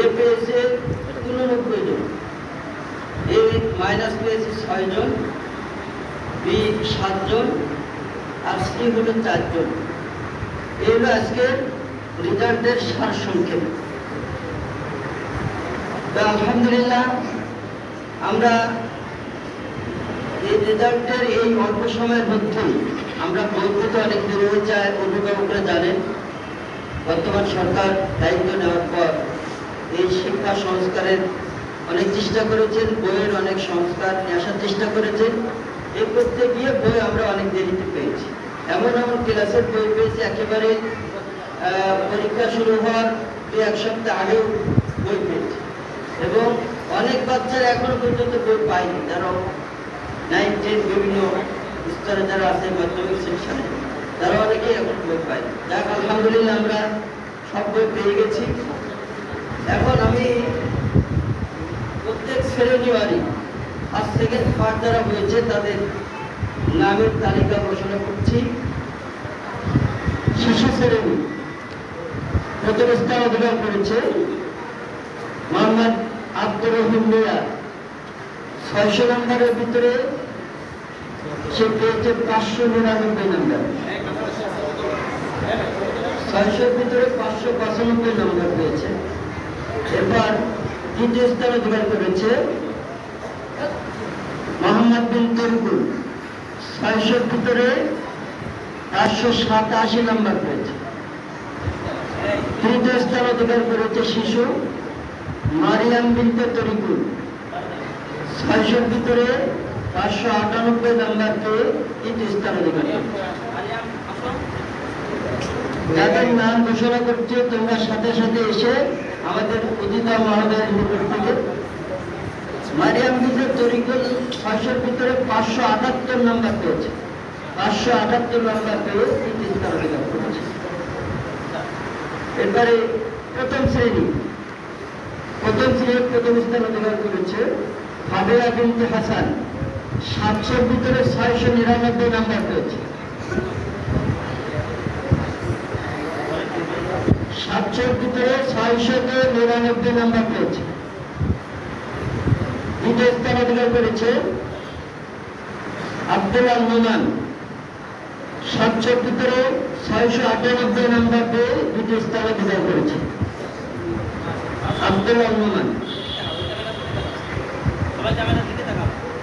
এ পেয়েছে উননব্বই জন। এ মাইনাস পেয়েছে ছয় জন, বি সাতজন আর সি হলো চারজন এই হলো আজকের রেজাল্টের সার সংক্ষেপ তো আলহামদুলিল্লাহ, আমরা এই রেজাল্টের এই অল্প সময়ের মধ্যেই আমরা বলতে অনেক দূর হয়ে অভিভাবকরা জানেন। বর্তমান সরকার দায়িত্ব নেওয়ার পর এই শিক্ষা সংস্কারের অনেক চেষ্টা করেছেন, বইয়ের অনেক সংস্কার নিয়ে আসার চেষ্টা করেছেন। এই করতে গিয়ে বই আমরা অনেক দেরিতে পেয়েছি। এমন এমন ক্লাসের বই পেয়েছি, একেবারে পরীক্ষা শুরু হওয়ার দু এক সপ্তাহ আগেও বই পেয়েছি। এবং অনেক বাচ্চারা এখনও পর্যন্ত বই পায়নি। যারা নাইন টেন বিভিন্ন স্তরে যারা আছে, মাধ্যমিক সেকশনে, তারা অনেকেই এখন বই পায় যাক, আলহামদুলিল্লাহ আমরা সব বই পেয়ে গেছি। এখন আমি প্রত্যেক শ্রেণীবারই ফার্স্ট সেকেন্ড পার্ট যারা হয়েছে তাদের নামের তালিকা ঘোষণা করছি। শিশু শ্রেণি প্রথম স্থান অধিকার করেছে মোহাম্মদ আব্দুর রহিম মিয়া। ছয়শো নম্বরের ভিতরে সে পেয়েছে পাঁচশো নিরানব্বই নম্বর। ছয়শোর ভিতরে পাঁচশো পঁচানব্বই নম্বর পেয়েছে। এরপর করেছে মোহাম্মদ বিন ছয়শোর ভিতরে সাতাশি নম্বর পেয়েছে। তৃতীয় স্থান অধিকার করেছে শিশু মারিয়াম বিনতে তরিকুল। ছয়শোর ভিতরে পাঁচশো আটানব্বই নাম্বার পেয়ে তৃতীয় স্থান অধিকার করেছে। যাদের নাম ঘোষণা করছে, তোমরা সাথে সাথে এসে আমাদের অধিতা মহোদয়ের নিকট থেকে মারিয়াম বিনতে তরিকুল ছয়শোর ভিতরে পাঁচশো আটাত্তর নাম্বার পেয়েছে। পাঁচশো আটাত্তর নাম্বার পেয়ে তৃতীয় স্থান অধিকার করেছে। এরপরে প্রথম শ্রেণি। প্রথম শ্রেণির প্রথম স্থান অধিকার করেছে ফাবেয়া বিনতে হাসান। সাতশোর ভিতরে ছয়শো নিরানব্বই নাম্বার পেয়েছে। সাতশোর ভিতরে ছয়শতে নিরানব্বই নাম্বার পেয়েছে। দ্বিতীয় স্থান অধিকার করেছে আব্দুল আল নোমান সাতশোর ভিতরে ছয়শো আটানব্বই নাম্বার পেয়ে দ্বিতীয় স্থান অধিকার করেছে। আব্দুল আল নোমান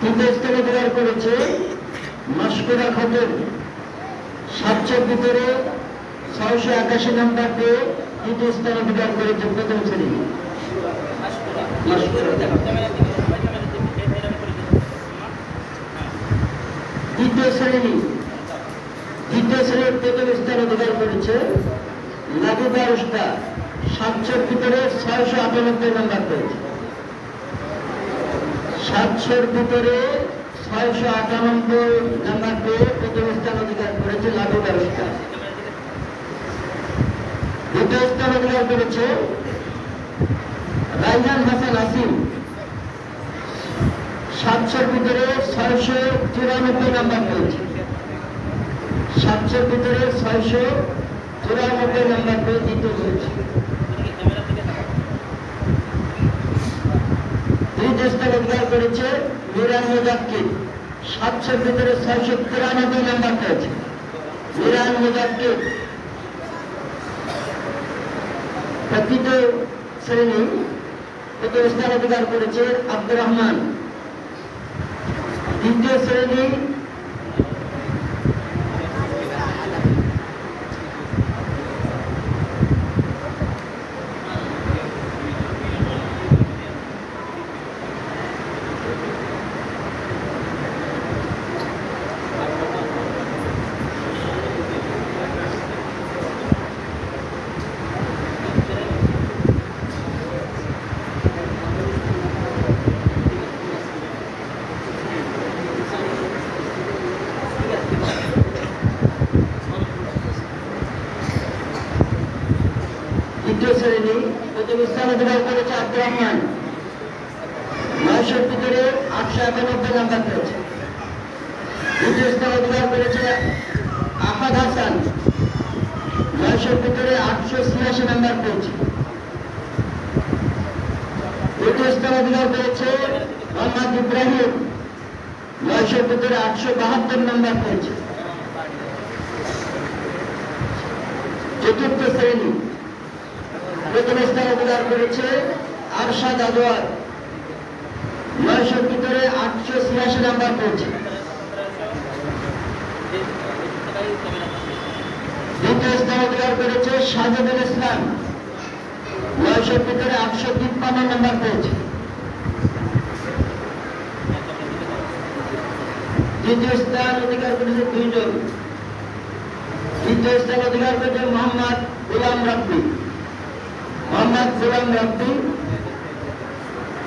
তৃতীয় স্থান অধিকার করেছে মাসকুরা খাতুন। সাতশোর ভিতরে ছয়শো একাশি নাম্বার পেয়ে তৃতীয় স্থান অধিকার করেছে প্রথম শ্রেণি। দ্বিতীয় শ্রেণি। দ্বিতীয় শ্রেণির প্রথম স্থান অধিকার করেছে লাবিবা উস্তা, সাতশোর ভিতরে ছয়শো আটানব্বই নাম্বার পেয়েছে। সাতশোর ভিতরে ছয়শো আটানব্বই নাম্বার পেয়ে প্রথম স্থান অধিকার করেছে লাবিবা উস্তা। দ্বিতীয় স্থান অধিকার করেছে। রাইজান হাসান আসিম, সাতশোর ভিতরে ছয়শো চুরানব্বই নাম্বার পেয়েছে। সাতশোর ভিতরে ছয়শো চুরানব্বই নাম্বার পেয়ে দ্বিতীয় হয়েছে। তৃতীয় স্থান অধিকার করেছে মিরান মুজাক্কির সাতশোর ভিতরে ছয়শো তিরানব্বই নাম্বার পেয়েছে। মিরান মুজাক্কির তৃতীয় শ্রেণি প্রথম স্থান অধিকার করেছে আব্দুর রহমান। দ্বিতীয় শ্রেণি দ্বিতীয় শ্রেণি প্রথম স্থান অধিকার করেছে আব্দুর রহমান নয়শোর ভিতরে আটশো একানব্বই নাম্বার পেয়েছে। দ্বিতীয় স্থান অধিকার করেছে আহাদ হাসান। নয়শোর ভিতরে আটশো ছিয়াশি নাম্বার পেয়েছে। স্থান অধিকার করেছে মোহাম্মদ ইব্রাহিম। নয়শোর ভিতরে আটশো বাহাত্তর নম্বর পেয়েছে। চতুর্থ শ্রেণি। প্রথম স্থান অধিকার করেছে আরশাদ আদোয়ার নয়শোর ভিতরে আটশো ছিয়াশি নাম্বার পেয়েছে দ্বিতীয় স্থান অধিকার করেছে সাজেদুল ইসলাম। নয়শোর ভিতরে আটশো তিপ্পান্ন নাম্বার পেয়েছে তৃতীয় স্থান অধিকার করেছে দুইজন। তৃতীয় স্থান অধিকার করেছে মোহাম্মদ গোলাম রাব্বি। মোহাম্মদ গোলাম রাব্বি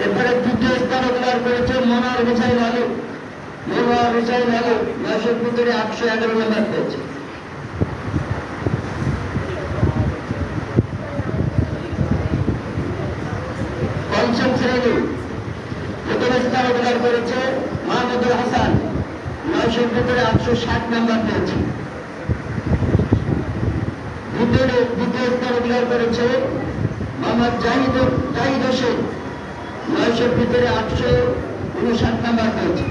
এরপরে তৃতীয় স্থান অধিকার করেছে মনোয়ার হুসাইন আলু। মনোয়ার হুসাইন আলু নয়শোর ভিতরে আটশো এগারো নম্বর পেয়েছে। পঞ্চম শ্রেণি। প্রথম স্থান অধিকার করেছে হাসান। ভিতরে আটশো ষাট নম্বর পেয়েছে। দ্বিতীয় স্থান অধিকার করেছে মোহাম্মদ জাহিদ জাহিদ নয়শোর ভিতরে আটশো উনষাট নাম্বার পেয়েছে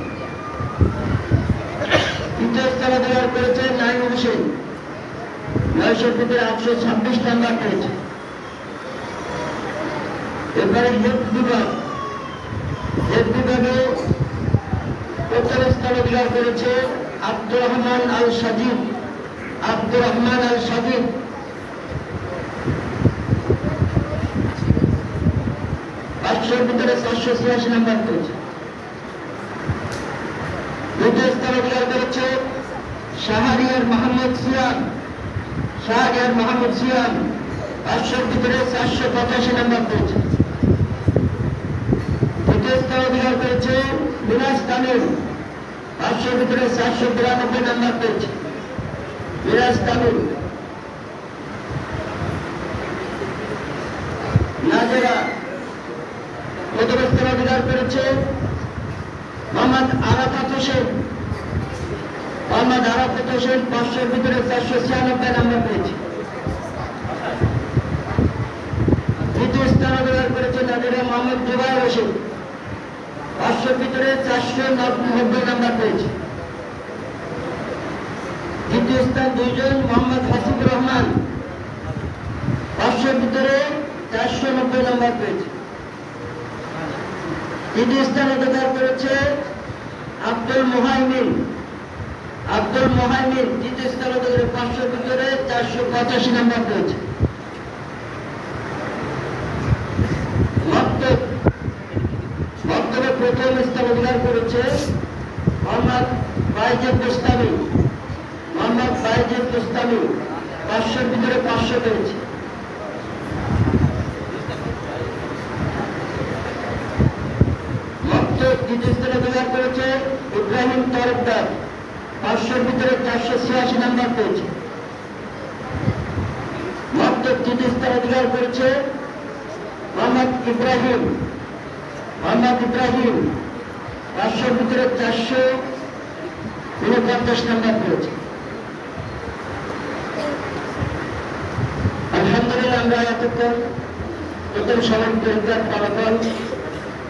তৃতীয় স্থান অধিকার করেছে নাইম হোসেন নয়শোর ভিতরে আটশো ছাব্বিশ নাম্বার পেয়েছে এবারে হেড বিভাগ হেড বিভাগে প্রথম স্থান অধিকার করেছে আব্দুর রহমান আল সাজিদ আব্দুর রহমান আল সাজিদ পাঁচশোর ভিতরে চারশো ছিয়াশি নাম্বার পেয়েছে দ্বিতীয় স্থান অধিকার করেছে শাহরিয়ার মাহমুদ সিয়াম। শাহরিয়ার মাহমুদ সিয়াম পাঁচশোর ভিতরে চারশো পঁচাশি নাম্বার পেয়েছে তৃতীয় স্থান অধিকার করেছে মিরাজ তামিম পাঁচশোর ভিতরে চারশো বিরানব্বই নাম্বার পেয়েছে মিরাজ তামিম। নাজেরা অধিকার করেছে মোহাম্মদ আরাফাত হোসেন। মোহাম্মদ আরাফাত হোসেন পাঁচশোর ভিতরে চারশো ছিয়ানব্বই নাম্বার পেয়েছে। দ্বিতীয় স্থান অধিকার করেছে নাজিরা মোহাম্মদ জুবাইর হোসেন। পাঁচশোর ভিতরে চারশো নব্বই নাম্বার পেয়েছে। দ্বিতীয় স্থান দুইজন মোহাম্মদ হাসিবুর রহমান। পাঁচশোর ভিতরে চারশো নব্বই নাম্বার পেয়েছে। তৃতীয় স্থান করেছে আব্দুল মোহাইমিন। আব্দুল মোহাইমিন তৃতীয় পাঁচশোর ভিতরে চারশো পঁচাশি প্রথম স্থান অধিকার করেছে মোহাম্মদ মোহাম্মদ পাঁচশোর ভিতরে পাঁচশো পেয়েছে। করেছে ইব্রাহিম তরফদার পাঁচশোর ভিতরে চারশো ছিয়াশি নাম্বার পেয়েছে। মক্তব তৃতীয় স্থান অধিকার করেছে মোহাম্মদ ইব্রাহিম। মোহাম্মদ ইব্রাহিম, পাঁচশোর ভিতরে চারশো উনপঞ্চাশ নাম্বার পেয়েছে। আলহামদুলিল্লাহ আমরা এতক্ষণ প্রথম পরীক্ষার ফলাফল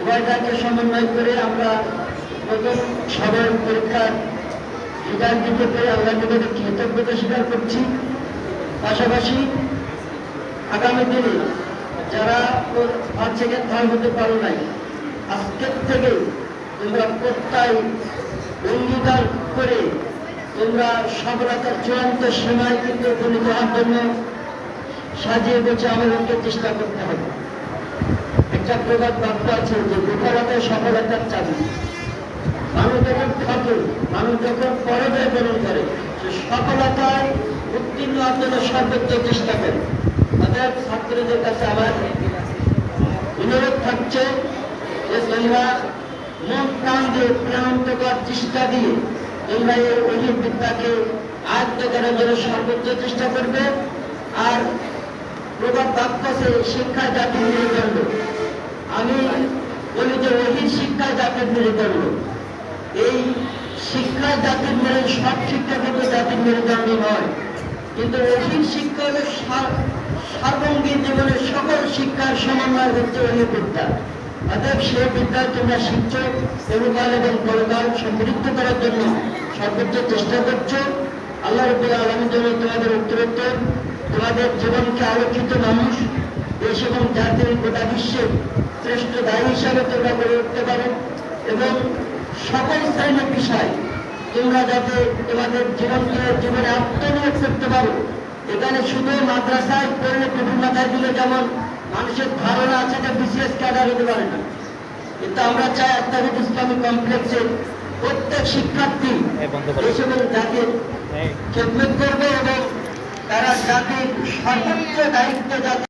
উভয়টাকে সমন্বয় করে আমরা প্রথম সবার পরীক্ষার রেজাল্ট দিতে পেরে আল্লাহ নিকটে কৃতজ্ঞতা স্বীকার করছি। পাশাপাশি আগামী দিনে যারা পাঁচ সেকেন্ড থার্ড হতে পারো নাই, আজকের থেকে তোমরা প্রত্যয় অঙ্গীকার করে তোমরা সফলতার চূড়ান্ত সীমায় কিন্তু উপনীত হওয়ার জন্য সাজিয়ে বেছে আমাদেরকে চেষ্টা করতে হবে। একটা প্রবাদ বাক্য আছে যে বিফলতায় সফলতার চাবি। মানুষ যখন ঠকে মানুষ যখন পরাজয় বরণ করে, সে সফলতায় উত্তীর্ণ জন্য সর্বোচ্চ চেষ্টা করে। অর্থাৎ ছাত্রদের কাছে আমার অনুরোধ থাকছে যে তোমরা মন প্রাণ দিয়ে প্রাণান্তকর চেষ্টা দিয়ে তোমরা এই বিদ্যাকে আয়ত্ত করার জন্য সর্বোচ্চ চেষ্টা করবে। আর প্রভাব বাক্য আছে শিক্ষা জাতির মেরুদণ্ড আমি বলি যে অহির শিক্ষা জাতির মেরুদণ্ড এই শিক্ষা জাতির মেরু সব শিক্ষা কিন্তু জাতির মেরুদণ্ড নয় কিন্তু অহির শিক্ষা হলো সার- সার্বঙ্গীন জীবনের সকল শিক্ষার সমন্বয় হচ্ছে অহির বিদ্যা। অতএব সেই বিদ্যা তোমরা শিখছ তরুকাল এবং পরকাল সমৃদ্ধ করার জন্য সর্বোচ্চ চেষ্টা করছ। আল্লাহ রবুল্লাহ আলমের জন্য তোমাদের উত্তরোত্তর, তোমাদের জীবনকে আলোকিত মানুষ, দেশ এবং জাতির গোটা বিশ্বের শ্রেষ্ঠ দায়ী হিসাবে তোমরা গড়ে উঠতে পারো এবং সকল শ্রেণির বিষয় তোমরা যাতে তোমাদের জীবনকে জীবনে আত্মনিয়োগ করতে পারো এখানে শুধু মাদ্রাসায় পড়লে মাথায় দিলে যেমন মানুষের ধারণা আছে যে বিসিএস ক্যাডার হতে পারে না কিন্তু আমরা চাই আত্মাবিদ ইসলামী কমপ্লেক্সের প্রত্যেক শিক্ষার্থী। দেশ এবং জাতির খেদমত করবে এবং তারা জাতির সর্বোচ্চ দায়িত্ব যাতে